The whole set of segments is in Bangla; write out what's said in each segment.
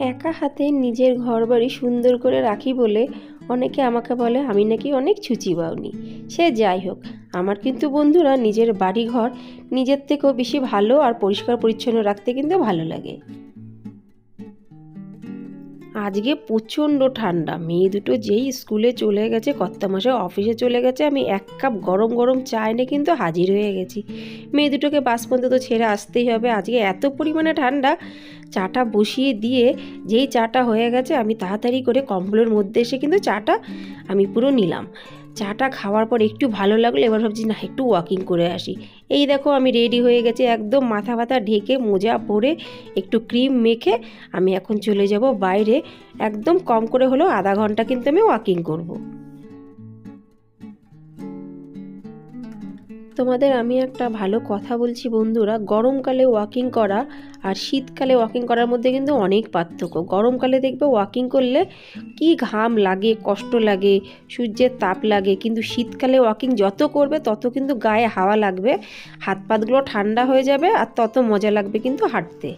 একা হাতে নিজের ঘরবাড়ি সুন্দর করে রাখি বলে অনেকে আমাকে বলে, আমি নাকি অনেক ছুচি বাউনি সে যাই হোক, আমার কিন্তু বন্ধুরা নিজের বাড়ি ঘর নিজের থেকেও বেশি ভালো আর পরিষ্কার পরিচ্ছন্ন রাখতে কিন্তু ভালো লাগে। আজকে প্রচণ্ড ঠান্ডা। মেয়ে দুটো যেই স্কুলে চলে গেছে, কর্তামশাই অফিসে চলে গেছে, আমি এক কাপ গরম গরম চা এনে কিন্তু হাজির হয়ে গেছি। মেয়ে দুটোকে বাস পর্যন্ত তো ছেড়ে আসতেই হবে, আজকে এত পরিমাণে ঠান্ডা। চাটা বসিয়ে দিয়ে যেই চাটা হয়ে গেছে, আমি তাড়াতাড়ি করে কম্বলের মধ্যে এসে কিন্তু চাটা আমি পুরো নিলাম। চাটা খাওয়ার পর একটু ভালো লাগল, এবার ভাবছি, না, একটু ওয়াকিং করে আসি এই দেখো, আমি রেডি হয়ে গেছি, একদম মাথা ব্যথা ঢেকে মোজা পরে একটু ক্রিম মেখে আমি এখন চলে যাব বাইরে একদম কম করে হলেও আধা ঘণ্টা কিন্তু আমি ওয়াকিং করব। তোমাদের আমি একটা ভালো কথা বলছি বন্ধুরা। গরমকালে ওয়াকিং করা আর শীতকালে ওয়াকিং করার মধ্যে কিন্তু অনেক পার্থক্য। গরমকালে দেখবে ওয়াকিং করলে কি ঘাম লাগে, কষ্ট লাগে, সূর্যের তাপ লাগে। কিন্তু শীতকালে ওয়াকিং যত করবে তত কিন্তু গায়ে হাওয়া লাগবে হাত পাতগুলো ঠান্ডা হয়ে যাবে আর তত মজা লাগবে কিন্তু হাঁটতে।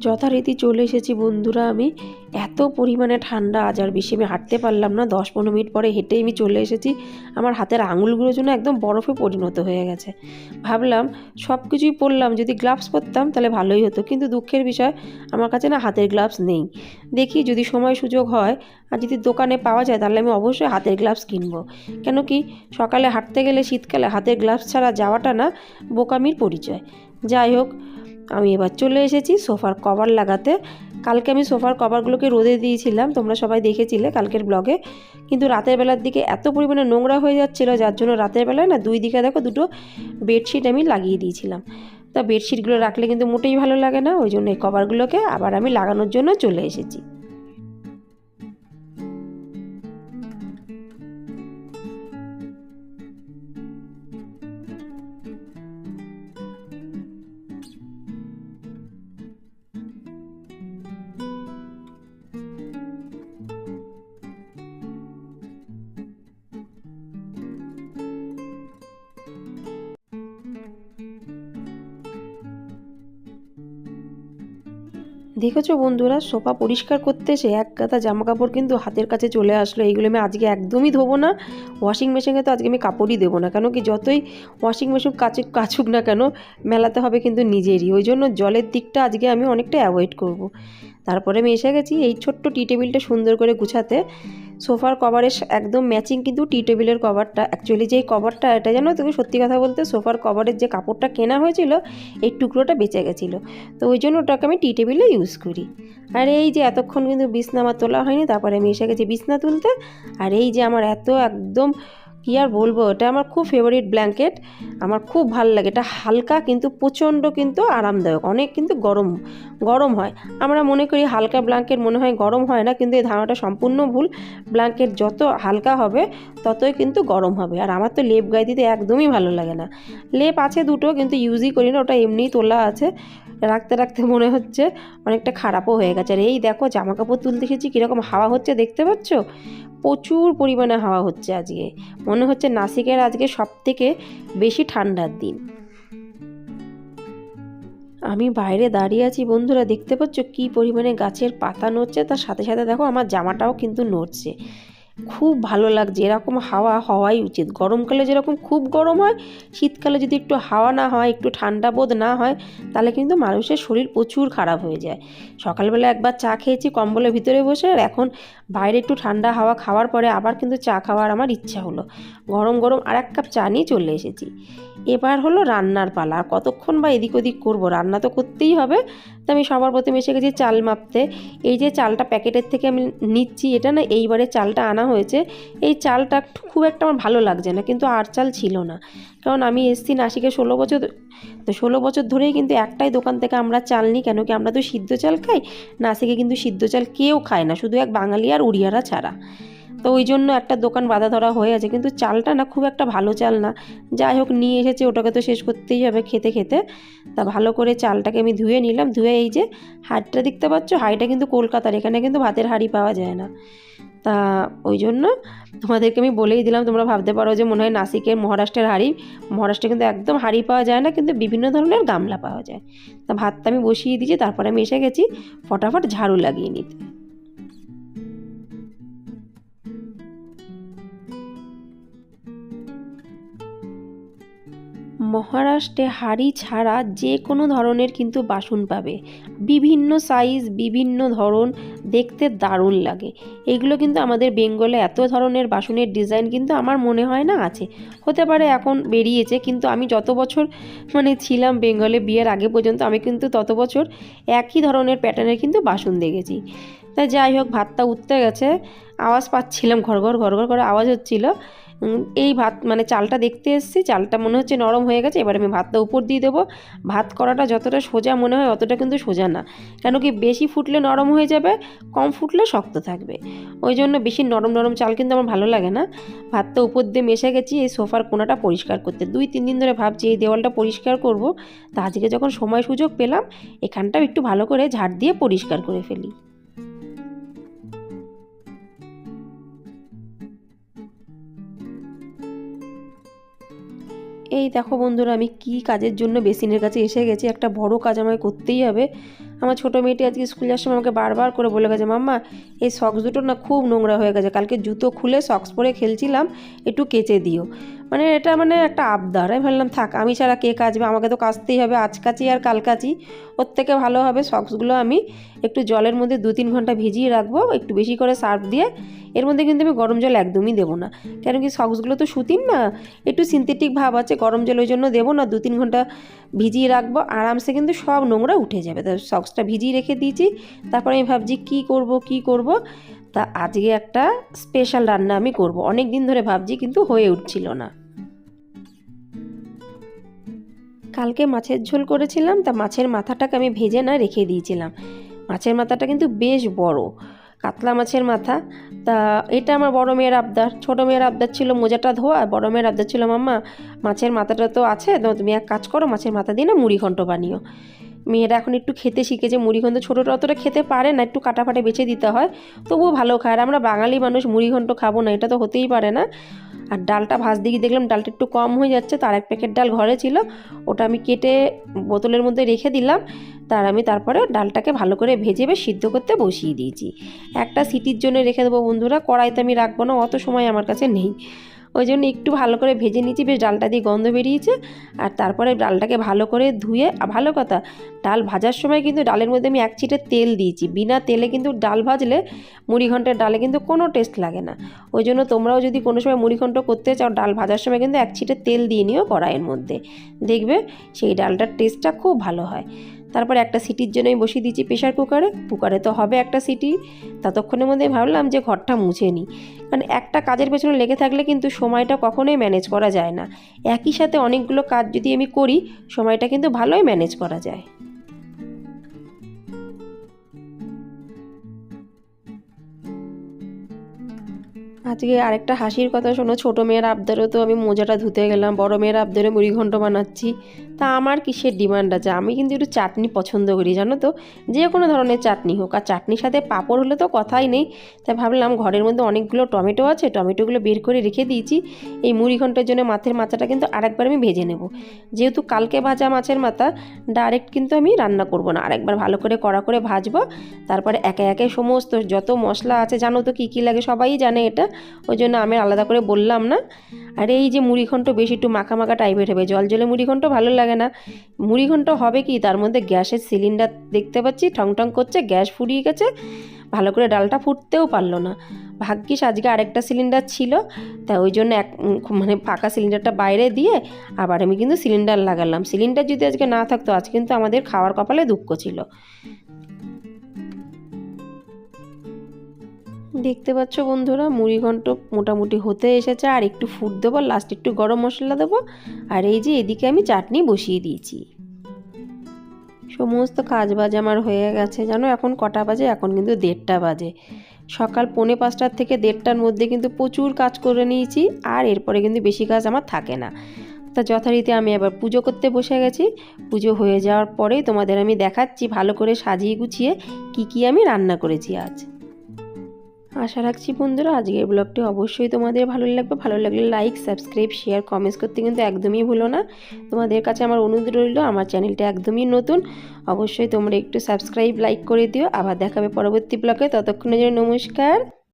যথারীতি চলে এসেছি বন্ধুরা আমি। এত পরিমাণে ঠান্ডা, আজ আর বেশি আমি হাঁটতে পারলাম না। দশ পনেরো মিনিট পরে হেঁটেই আমি চলে এসেছি। আমার হাতের আঙুলগুলোর জন্য একদম বরফে পরিণত হয়ে গেছে। ভাবলাম সব কিছুই পরলাম, যদি গ্লাভস পরতাম তাহলে ভালোই হতো। কিন্তু দুঃখের বিষয়, আমার কাছে না হাতের গ্লাভস নেই। দেখি যদি সময় সুযোগ হয় আর যদি দোকানে পাওয়া যায় তাহলে আমি অবশ্যই হাতের গ্লাভস কিনবো। কেন কি সকালে হাঁটতে গেলে শীতকালে হাতের গ্লাভস ছাড়া যাওয়াটা না বোকামির পরিচয়। যাই হোক আমি এবার চলে এসেছি সোফার কভার লাগাতে। কালকে আমি সোফার কভারগুলোকে রোদে দিয়েছিলাম, তোমরা সবাই দেখেছিলে কালকের ব্লগে। কিন্তু রাতের বেলার দিকে এত পরিমাণে নোংরা হয়ে যাচ্ছিল, যার জন্য রাতের বেলায় না দুই দিকে দেখো দুটো বেডশিট আমি লাগিয়ে দিয়েছিলাম। তা বেডশিটগুলো রাখলে কিন্তু মোটেই ভালো লাগে না, ওই জন্য এই কভারগুলোকে আবার আমি লাগানোর জন্য চলে এসেছি। দেখেছ বন্ধুরা? সোফা পরিষ্কার করতে এসে এক গাদা জামা কাপড় কিন্তু হাতের কাছে চলে আসলো। এইগুলো আমি আজকে একদমই ধোবো না। ওয়াশিং মেশিনে তো আজকে আমি কাপড়ই দেবো না। কেন কি যতই ওয়াশিং মেশিন কাচুক কাচুক না কেন, মেলাতে হবে কিন্তু নিজেরই। ওই জন্য জলের দিকটা আজকে আমি অনেকটা অ্যাভয়েড করব। তারপরে আমি এসে গেছি এই ছোট্ট টি টেবিলটা সুন্দর করে গুছাতে। সোফার কভারের একদম ম্যাচিং কিন্তু টি টেবিলের কভারটা অ্যাকচুয়ালি যেই কভারটা এটা জানো তুমি সত্যি কথা বলতে সোফার কভারের যে কাপড়টা কেনা হয়েছিল, এই টুকরোটা বেঁচে গেছিল। তো ওই জন্য ওটাকে আমি টি টেবিলে ইউজ করি। আর এই যে এতক্ষণ কিন্তু বিছনা আমার তোলা হয়নি, তারপরে আমি এসে গেছি বিছনা তুলতে। আর এই যে আমার এত একদম কী আর বলব, এটা আমার খুব ফেভারিট ব্ল্যাঙ্কেট আমার খুব ভালো লাগে। এটা হালকা কিন্তু প্রচণ্ড কিন্তু আরামদায়ক, অনেক কিন্তু গরম গরম হয়। আমরা মনে করি হালকা ব্ল্যাঙ্কেট মনে হয় গরম হয় না, কিন্তু এই ধারণাটা সম্পূর্ণ ভুল। ব্ল্যাঙ্কেট যত হালকা হবে, ততই কিন্তু গরম হবে। আর আমার তো লেপ গায়ে দিতে একদমই ভালো লাগে না। লেপ আছে দুটো, কিন্তু ইউজই করি না ওটা এমনিই তোলা আছে। রাখতে রাখতে মনে হচ্ছে অনেকটা খারাপও হয়ে গেছে। আর এই দেখো জামা কাপড় তুলতে এসেছি, কীরকম হাওয়া হচ্ছে দেখতে পাচ্ছ? প্রচুর পরিমাণে হাওয়া হচ্ছে আজকে। মনে হচ্ছে নাসিকের আজকে সব থেকে বেশি ঠান্ডার দিন। আমি বাইরে দাঁড়িয়ে আছি বন্ধুরা, দেখতে পাচ্ছ কি পরিমাণে গাছের পাতা নড়ছে। তার সাথে সাথে দেখো আমার জামাটাও কিন্তু নড়ছে। খুব ভালো লাগছে। এরকম হাওয়া হওয়াই উচিত। গরমকালে যেরকম খুব গরম হয়, শীতকালে যদি একটু হাওয়া না হয়, একটু ঠান্ডা বোধ না হয়, তাহলে কিন্তু মানুষের শরীর প্রচুর খারাপ হয়ে যায়। সকালবেলা একবার চা খেয়েছি কম্বলের ভিতরে বসে, আর এখন বাইরে একটু ঠান্ডা হাওয়া খাওয়ার পরে আবার কিন্তু চা খাওয়ার আমার ইচ্ছা হলো। গরম গরম আর এক কাপ চা নিয়ে চলে এসেছি। এবার হলো রান্নার পালা। আর কতক্ষণ বা এদিক ওদিক করব? রান্না তো করতেই হবে। তো আমি সবার প্রথমে এসে গেছি চাল মাপতে। এই যে চালটা প্যাকেটের থেকে আমি নিচ্ছি, এটা না এইবারে চালটা আনা হয়েছে, এই চালটা খুব একটা আমার ভালো লাগছে না, কিন্তু আর চাল ছিল না। কারণ আমি এসছি নাসিকে ষোলো বছর, তো ষোলো বছর ধরেই কিন্তু একটাই দোকান থেকে আমরা চাল নিই, কেন কি আমরা তো সিদ্ধ চাল খাই, নাসিকে কিন্তু সিদ্ধ চাল কেউ খায় না, শুধু এক বাঙালি আর উড়িয়ারা ছাড়া। তো ওই জন্য একটা দোকান বাধা ধরা হয়ে আছে। কিন্তু চালটা না খুব একটা ভালো চাল না। যাই হোক, নিয়ে এসেছে, ওটাকে তো শেষ করতেই হবে খেতে খেতে। তা ভালো করে চালটাকে আমি ধুয়ে নিলাম। ধুয়ে এই যে হাড়টা দেখতে পাচ্ছ, হাঁড়িটা কিন্তু কলকাতার, এখানে কিন্তু ভাতের হাঁড়ি পাওয়া যায় না। তা ওই জন্য তোমাদেরকে আমি বলেই দিলাম, তোমরা ভাবতে পারো যে মনে হয় নাসিকের মহারাষ্ট্রের হাঁড়ি। মহারাষ্ট্রে কিন্তু একদম হাঁড়ি পাওয়া যায় না, কিন্তু বিভিন্ন ধরনের গামলা পাওয়া যায়। তা ভাতটা আমি বসিয়ে দিয়েছি, তারপরে আমি এসে গেছি, ফটাফট ঝাড়ু লাগিয়ে নিতে। মহারাষ্ট্রে হাঁড়ি ছাড়া যে কোনো ধরনের কিন্তু বাসন পাবে। বিভিন্ন সাইজ বিভিন্ন ধরন, দেখতে দারুণ লাগে। এগুলো কিন্তু আমাদের বেঙ্গলে এত ধরনের বাসনের ডিজাইন কিন্তু আমার মনে হয় না আছে। হতে পারে এখন বেরিয়েছে, কিন্তু আমি যত বছর মানে ছিলাম বেঙ্গলে বিয়ের আগে পর্যন্ত, আমি কিন্তু তত বছর একই ধরনের প্যাটার্নের কিন্তু বাসন দেখেছি। তাই যাই হোক, ভাতটা উঠতে গেছে, আওয়াজ পাচ্ছিলাম, ঘর ঘর ঘর ঘর করে আওয়াজ হচ্ছিল। এই ভাত মানে চালটা দেখতে এসেছি, চালটা মনে হচ্ছে নরম হয়ে গেছে, এবার আমি ভাতটা উপর দিয়ে দেবো। ভাত করাটা যতটা সোজা মনে হয় অতটা কিন্তু সোজা না, কেন কি বেশি ফুটলে নরম হয়ে যাবে, কম ফুটলে শক্ত থাকবে। ওই জন্য বেশি নরম নরম চাল কিন্তু আমার ভালো লাগে না। ভাতটা উপর দিয়ে মেশে গেছি, এই সোফার কোনাটা পরিষ্কার করতে। দুই, তিন দিন ধরে ভাবছি এই দেওয়ালটা পরিষ্কার করব, তা আজকে যখন সময় সুযোগ পেলাম, এখানটাও একটু ভালো করে ঝাড় দিয়ে পরিষ্কার করে ফেলি। এই দেখো বন্ধুরা, আমি কি কাজের জন্য বেসিনের কাছে এসে গেছি, একটা বড় কাজ আমায় করতেই হবে। আমার ছোটো মেয়েটি আজকে স্কুল যাওয়ার সময় আমাকে বারবার করে বলে গেছে, মাম্মা, এই সক্স দুটো না খুব নোংরা হয়ে গেছে, কালকে জুতো খুলে সক্স পরে খেলছিলাম, একটু কেচে দিও। মানে এটা মানে একটা আবদার। আমি ভাবলাম, থাক, আমি ছাড়া কে কাচবে? আমাকে তো কাচতেই হবে, আজ কাচি আর কাল কাচি। ওর থেকে ভালো হবে সক্সগুলো আমি একটু জলের মধ্যে দু তিন ঘণ্টা ভিজিয়ে রাখব, একটু বেশি করে সার্ফ দিয়ে। এর মধ্যে কিন্তু আমি গরম জল একদমই দেবো না। কেন কি সক্সগুলো তো সুতির না? একটু সিনথেটিক ভাব আছে, গরম জল ওই জন্য দেবো না। দু তিন ঘণ্টা ভিজিয়ে রাখব, আরামসে কিন্তু সব নোংরা উঠে যাবে। তো সক্সটা ভিজিয়ে রেখে দিয়েছি। তারপরে আমি ভাবছি, কি করব কি করব? তা আজকে একটা স্পেশাল রান্না আমি করব। অনেক দিন ধরে ভাবছি, কিন্তু হয়ে উঠছিল না। কালকে মাছের ঝোল করেছিলাম, তা মাছের মাথাটাকে আমি ভেজে না রেখে দিয়েছিলাম। মাছের মাথাটা কিন্তু বেশ বড়, কাতলা মাছের মাথা। তা এটা আমার বড় মেয়ের আবদার, ছোটো মেয়ের আবদার ছিল মোজাটা ধোয়া বড় মেয়ের আবদার ছিল, মাম্মা, মাছের মাথাটা তো আছে, তো তুমি এক কাজ করো, মাছের মাথা দিয়ে না মুড়িঘণ্ট বানিও। মেয়েরা এখন একটু খেতে শিখেছে মুড়িঘণ্ট ছোটোটা অতটা খেতে পারে না, একটু কাটাফাটে বেছে দিতে হয়, তবুও ভালো খায়। আর আমরা বাঙালি মানুষ মুড়িঘণ্ট খাব না, এটা তো হতেই পারে না। আর ডালটা ভাজ দিয়ে দেখলাম ডালটা একটু কম হয়ে যাচ্ছে, তার এক প্যাকেট ডাল ঘরে ছিল, ওটা আমি কেটে বোতলের মধ্যে রেখে দিলাম, তার আমি তারপরে ডালটাকে ভালো করে ভেজে বেশ সিদ্ধ করতে বসিয়ে দিয়েছি। একটা সিটির জন্য রেখে দেবো বন্ধুরা, কড়াইতে আমি রাখব না, অত সময় আমার কাছে নেই। ওই জন্য একটু ভালো করে ভেজে নিয়েছি, বেশ ডালটা দিয়ে গন্ধ বেরিয়েছে। আর তারপরে ডালটাকে ভালো করে ধুয়ে ভালো কথা, ডাল ভাজার সময় কিন্তু ডালের মধ্যে আমি এক চিটে তেল দিয়েছি। বিনা তেলে কিন্তু ডাল ভাজলে মুড়িঘণ্টের ডালে কিন্তু কোনো টেস্ট লাগে না। ওই জন্য তোমরাও যদি কোনো সময় মুড়িঘণ্ট করতে চাও, ডাল ভাজার সময় কিন্তু এক ছিটে তেল দিয়ে নিও কড়াইয়ের মধ্যে। দেখবে সেই ডালটার টেস্টটা খুব ভালো হয়। তারপর একটা সিটির জন্য আমি বসিয়ে দিয়েছি প্রেশার কুকারে। কুকারে তো হবে একটা সিটি। ততক্ষণের মধ্যে ভাবলাম যে ঘরটা মুছে নিই। কারণ একটা কাজের পেছনে লেগে থাকলে কিন্তু সময়টা কখনোই ম্যানেজ করা যায় না। একই সাথে অনেকগুলো কাজ যদি আমি করি, সময়টা কিন্তু ভালোই ম্যানেজ করা যায়। আজকে আরেকটা হাসির কথা শোনো, ছোটো মেয়ের আবদারও তো আমি মোজাটা ধুতে গেলাম, বড় মেয়ের আবদারে মুড়িঘণ্ট বানাচ্ছি। তা আমার কিসের ডিমান্ড আছে? আমি কিন্তু একটু চাটনি পছন্দ করি, জানো তো? যে কোনো ধরনের চাটনি হোক, আর চাটনির সাথে পাঁপড় হলে তো কথাই নেই। তাই ভাবলাম ঘরের মধ্যে অনেকগুলো টমেটো আছে, টমেটোগুলো বের করে রেখে দিয়েছি। এই মুড়ি ঘণ্টার জন্য মাছের মাথাটা কিন্তু আরেকবার আমি ভেজে নেব। যেহেতু কালকে ভাজা মাছের মাথা ডাইরেক্ট কিন্তু আমি রান্না করব না। আরেকবার ভালো করে কড়া করে ভাজবো, তারপরে একে একে সমস্ত যত মশলা আছে, জানো তো কী কী লাগে সবাই জানে এটা। ওই জন্য আমি আলাদা করে বললাম না। আর এই যে মুড়িঘণ্ট বেশি একটু মাখা টাইপের হবে। জল জলে মুড়িঘণ্ট ভালো লাগে না। মুড়িঘণ্ট হবে কি? তার মধ্যে গ্যাসের সিলিন্ডার দেখতে পাচ্ছি, ঠং ঠং করছে, গ্যাস ফুরিয়ে গেছে। ভালো করে ডালটা ফুটতেও পারল না। ভাগ্যিস আজকে আরেকটা সিলিন্ডার ছিল। তা ওই জন্য এক মানে ফাঁকা সিলিন্ডারটা বাইরে দিয়ে আবার আমি কিন্তু সিলিন্ডার লাগালাম। সিলিন্ডার যদি আজকে না থাকতো, আজ কিন্তু আমাদের খাওয়ার কপালে দুঃখ ছিল। দেখতে পাচ্ছ বন্ধুরা, মুড়ি ঘন্ট মোটামুটি হতে এসেছে, আর একটু ফুট দেবো লাস্ট একটু গরম মশলা দেবো। আর এই যে এদিকে আমি চাটনি বসিয়ে দিয়েছি। সমস্ত কাজ বাজ আমার হয়ে গেছে, জানো, এখন কটা বাজে, এখন কিন্তু দেড়টা বাজে। সকাল পৌনে পাঁচটার থেকে দেড়টার মধ্যে কিন্তু প্রচুর কাজ করে নিয়েছি, আর এরপরে কিন্তু বেশি কাজ আমার থাকে না। তা যথারীতি আমি আবার পুজো করতে বসে গেছি। পুজো হয়ে যাওয়ার পরেই তোমাদের আমি দেখাচ্ছি, ভালো করে সাজিয়ে গুছিয়ে কি কি আমি রান্না করেছি আজ। আশা রাখছি বন্ধুরা, আজকের ব্লগটি অবশ্যই তোমাদের ভালো লাগবে। ভালো লাগলে লাইক সাবস্ক্রাইব শেয়ার কমেন্টস করতে কিন্তু একদমই ভুলো না। তোমাদের কাছে আমার অনুরোধ রইল, আমার চ্যানেলটা একদমই নতুন, অবশ্যই তোমরা একটু সাবস্ক্রাইব লাইক করে দিও। আবার দেখাবে পরবর্তী ব্লগে, ততক্ষণের জন্য নমস্কার।